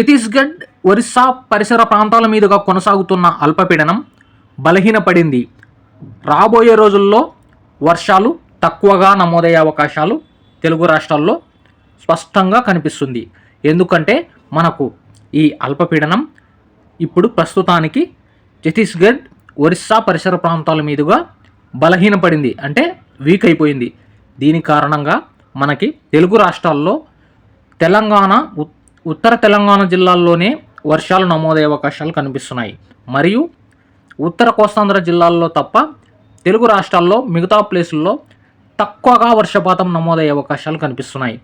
ఛత్తీస్గఢ్ ఒరిస్సా పరిసర ప్రాంతాల మీదుగా కొనసాగుతున్న అల్పపీడనం బలహీనపడింది. రాబోయే రోజుల్లో వర్షాలు తక్కువగా నమోదయ్యే అవకాశాలు తెలుగు రాష్ట్రాల్లో స్పష్టంగా కనిపిస్తుంది. ఎందుకంటే మనకు ఈ అల్పపీడనం ఇప్పుడు ప్రస్తుతానికి ఛత్తీస్గఢ్ ఒరిస్సా పరిసర ప్రాంతాల మీదుగా బలహీనపడింది అంటే వీక్ అయిపోయింది. దీని కారణంగా మనకి తెలుగు రాష్ట్రాల్లో తెలంగాణ ఉత్- ఉత్తర తెలంగాణ జిల్లాల్లోనే వర్షాలు నమోదయ్యే అవకాశాలు కనిపిస్తున్నాయి. మరియు ఉత్తర కోస్తాంధ్ర జిల్లాల్లో తప్ప తెలుగు రాష్ట్రాల్లో మిగతా ప్లేసుల్లో తక్కువగా వర్షపాతం నమోదయ్యే అవకాశాలు కనిపిస్తున్నాయి.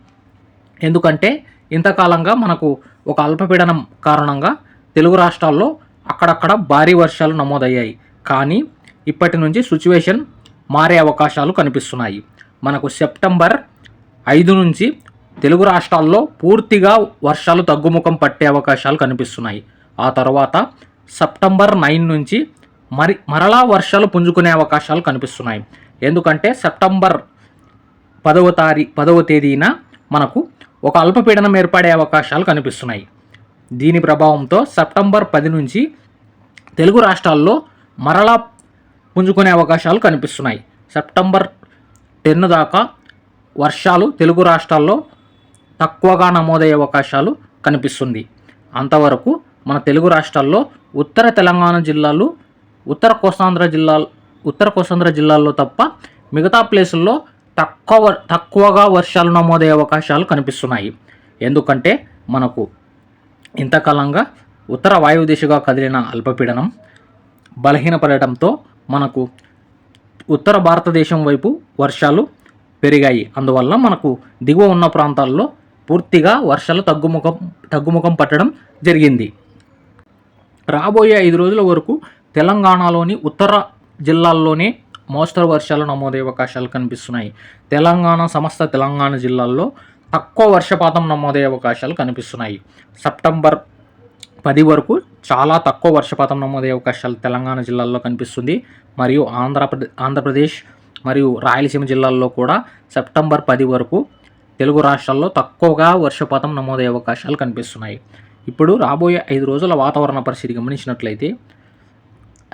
ఎందుకంటే ఇంతకాలంగా మనకు ఒక అల్పపీడనం కారణంగా తెలుగు రాష్ట్రాల్లో అక్కడక్కడ భారీ వర్షాలు నమోదయ్యాయి. కానీ ఇప్పటి నుంచి సిచ్యువేషన్ మారే అవకాశాలు కనిపిస్తున్నాయి. మనకు సెప్టెంబర్ ఐదు నుంచి తెలుగు రాష్ట్రాల్లో పూర్తిగా వర్షాలు తగ్గుముఖం పట్టే అవకాశాలు కనిపిస్తున్నాయి. ఆ తర్వాత సెప్టెంబర్ నైన్ నుంచి మరి మరలా వర్షాలు పుంజుకునే అవకాశాలు కనిపిస్తున్నాయి. ఎందుకంటే సెప్టెంబర్ పదవ తారీ పదవ తేదీన మనకు ఒక అల్పపీడనం ఏర్పడే అవకాశాలు కనిపిస్తున్నాయి. దీని ప్రభావంతో సెప్టెంబర్ పది నుంచి తెలుగు రాష్ట్రాల్లో మరలా పుంజుకునే అవకాశాలు కనిపిస్తున్నాయి. సెప్టెంబర్ టెన్ దాకా వర్షాలు తెలుగు రాష్ట్రాల్లో తక్కువగా నమోదయ్యే అవకాశాలు కనిపిస్తుంది. అంతవరకు మన తెలుగు రాష్ట్రాల్లో ఉత్తర తెలంగాణ జిల్లాలు ఉత్తర కోస్తాంధ్ర జిల్లా ఉత్తర కోస్తాంధ్ర జిల్లాల్లో తప్ప మిగతా ప్లేసుల్లో తక్కువ తక్కువగా వర్షాలు నమోదయ్యే అవకాశాలు కనిపిస్తున్నాయి. ఎందుకంటే మనకు ఇంతకాలంగా ఉత్తర వాయువు దిశగా కదిలిన అల్పపీడనం బలహీనపడటంతో మనకు ఉత్తర భారతదేశం వైపు వర్షాలు పెరిగాయి. అందువల్ల మనకు దిగువ ఉన్న ప్రాంతాల్లో పూర్తిగా వర్షాలు తగ్గుముఖం తగ్గుముఖం పట్టడం జరిగింది. రాబోయే ఐదు రోజుల వరకు తెలంగాణలోని ఉత్తర జిల్లాల్లోనే మోస్తరు వర్షాలు నమోదయ్యే అవకాశాలు కనిపిస్తున్నాయి. తెలంగాణ సమస్త తెలంగాణ జిల్లాల్లో తక్కువ వర్షపాతం నమోదయ్యే అవకాశాలు కనిపిస్తున్నాయి. సెప్టెంబర్ పది వరకు చాలా తక్కువ వర్షపాతం నమోదయ్యే అవకాశాలు తెలంగాణ జిల్లాల్లో కనిపిస్తుంది. మరియు ఆంధ్రప్రదే ఆంధ్రప్రదేశ్ మరియు రాయలసీమ జిల్లాల్లో కూడా సెప్టెంబర్ పది వరకు తెలుగు రాష్ట్రాల్లో తక్కువగా వర్షపాతం నమోదయ్యే అవకాశాలు కనిపిస్తున్నాయి. ఇప్పుడు రాబోయే ఐదు రోజుల వాతావరణ పరిస్థితి గమనించినట్లయితే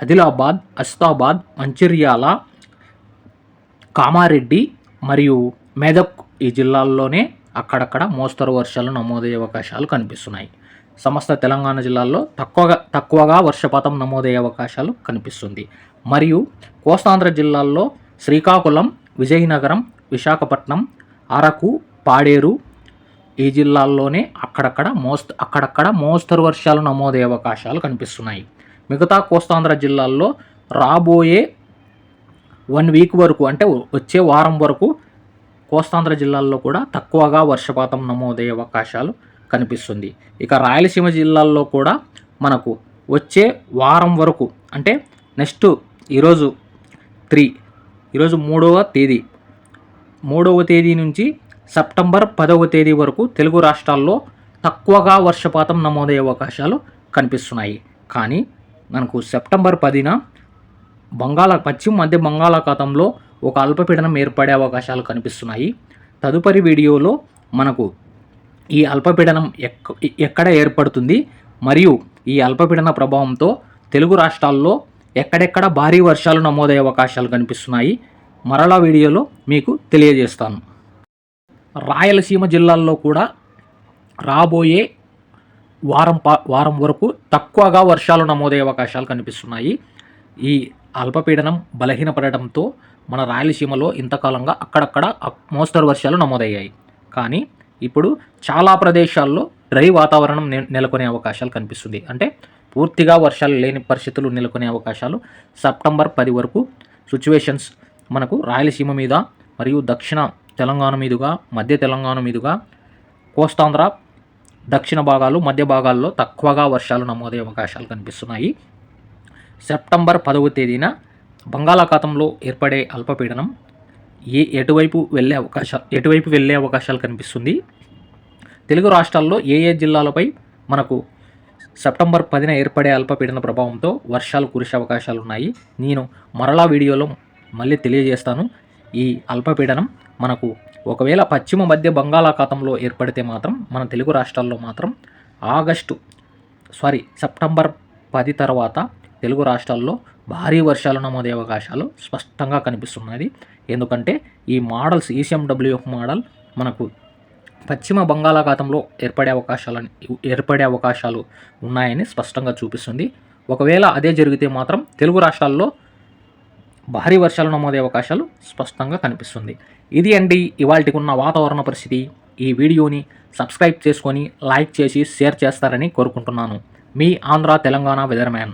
ఆదిలాబాద్ అస్తాబాద్ మంచిర్యాల కామారెడ్డి మరియు మెదక్ ఈ జిల్లాల్లోనే అక్కడక్కడ మోస్తరు వర్షాలు నమోదయ్యే అవకాశాలు కనిపిస్తున్నాయి. సమస్త తెలంగాణ జిల్లాల్లో తక్కువగా తక్కువగా వర్షపాతం నమోదయ్యే అవకాశాలు కనిపిస్తుంది. మరియు కోస్తాంధ్ర జిల్లాల్లో శ్రీకాకుళం విజయనగరం విశాఖపట్నం అరకు పాడేరు. ఈ జిల్లాల్లోనే అక్కడక్కడ మోస్త అక్కడక్కడ మోస్తరు వర్షాలు నమోదయ్యే అవకాశాలు కనిపిస్తున్నాయి. మిగతా కోస్తాంధ్ర జిల్లాల్లో రాబోయే వన్ వీక్ వరకు అంటే వచ్చే వారం వరకు కోస్తాంధ్ర జిల్లాల్లో కూడా తక్కువగా వర్షపాతం నమోదయ్యే అవకాశాలు కనిపిస్తుంది. ఇక రాయలసీమ జిల్లాల్లో కూడా మనకు వచ్చే వారం వరకు అంటే నెక్స్ట్ ఈరోజు త్రీ ఈరోజు మూడవ తేదీ మూడవ తేదీ నుంచి సెప్టెంబర్ పదవ తేదీ వరకు తెలుగు రాష్ట్రాల్లో తక్కువగా వర్షపాతం నమోదయ్యే అవకాశాలు కనిపిస్తున్నాయి. కానీ మనకు సెప్టెంబర్ పదిన బంగాళా పశ్చిమ మధ్య బంగాళాఖాతంలో ఒక అల్పపీడనం ఏర్పడే అవకాశాలు కనిపిస్తున్నాయి. తదుపరి వీడియోలో మనకు ఈ అల్పపీడనం ఎక్ ఎక్కడ ఏర్పడుతుంది మరియు ఈ అల్పపీడన ప్రభావంతో తెలుగు రాష్ట్రాల్లో ఎక్కడెక్కడ భారీ వర్షాలు నమోదయ్యే అవకాశాలు కనిపిస్తున్నాయి మరలా వీడియోలో మీకు తెలియజేస్తాను. రాయలసీమ జిల్లాల్లో కూడా రాబోయే వారం పా వారం వరకు తక్కువగా వర్షాలు నమోదయ్యే అవకాశాలు కనిపిస్తున్నాయి. ఈ అల్పపీడనం బలహీనపడటంతో మన రాయలసీమలో ఇంతకాలంగా అక్కడక్కడ మోస్తరు వర్షాలు నమోదయ్యాయి. కానీ ఇప్పుడు చాలా ప్రదేశాల్లో డ్రై వాతావరణం నెలకొనే అవకాశాలు కనిపిస్తుంది. అంటే పూర్తిగా వర్షాలు లేని పరిస్థితులు నెలకొనే అవకాశాలు సెప్టెంబర్ పది వరకు సిచ్యువేషన్స్ మనకు రాయలసీమ మీద మరియు దక్షిణ తెలంగాణ మీదుగా మధ్య తెలంగాణ మీదుగా కోస్తాంధ్ర దక్షిణ భాగాలు మధ్య భాగాల్లో తక్కువగా వర్షాలు నమోదయ్యే అవకాశాలు కనిపిస్తున్నాయి. సెప్టెంబర్ పదవ తేదీన బంగాళాఖాతంలో ఏర్పడే అల్పపీడనం ఏ ఎటువైపు వెళ్ళే అవకాశాలు ఎటువైపు వెళ్ళే అవకాశాలు కనిపిస్తుంది? తెలుగు రాష్ట్రాల్లో ఏ ఏ జిల్లాలపై మనకు సెప్టెంబర్ పదిన ఏర్పడే అల్పపీడన ప్రభావంతో వర్షాలు కురిసే అవకాశాలు ఉన్నాయి? నేను మరలా వీడియోలో మళ్ళీ తెలియజేస్తాను. ఈ అల్పపీడనం మనకు ఒకవేళ పశ్చిమ మధ్య బంగాళాఖాతంలో ఏర్పడితే మాత్రం మన తెలుగు రాష్ట్రాల్లో మాత్రం ఆగస్టు సారీ సెప్టెంబర్ పది తర్వాత తెలుగు రాష్ట్రాల్లో భారీ వర్షాలు నమోదే అవకాశాలు స్పష్టంగా కనిపిస్తున్నది. ఎందుకంటే ఈ మోడల్స్ ఈసీఎండబ్ల్యూఎఫ్ మోడల్ మనకు పశ్చిమ బంగాళాఖాతంలో ఏర్పడే అవకాశాలని ఏర్పడే అవకాశాలు ఉన్నాయని స్పష్టంగా చూపిస్తుంది. ఒకవేళ అదే జరిగితే మాత్రం తెలుగు రాష్ట్రాల్లో భారీ వర్షాలు నమోదే అవకాశాలు స్పష్టంగా కనిపిస్తుంది. ఇది అండి ఇవాళకి ఉన్న వాతావరణ పరిస్థితి. ఈ వీడియోని సబ్స్క్రైబ్ చేసుకొని లైక్ చేసి షేర్ చేస్తారని కోరుకుంటున్నాను. మీ ఆంధ్ర తెలంగాణ వెదర్మ్యాన్.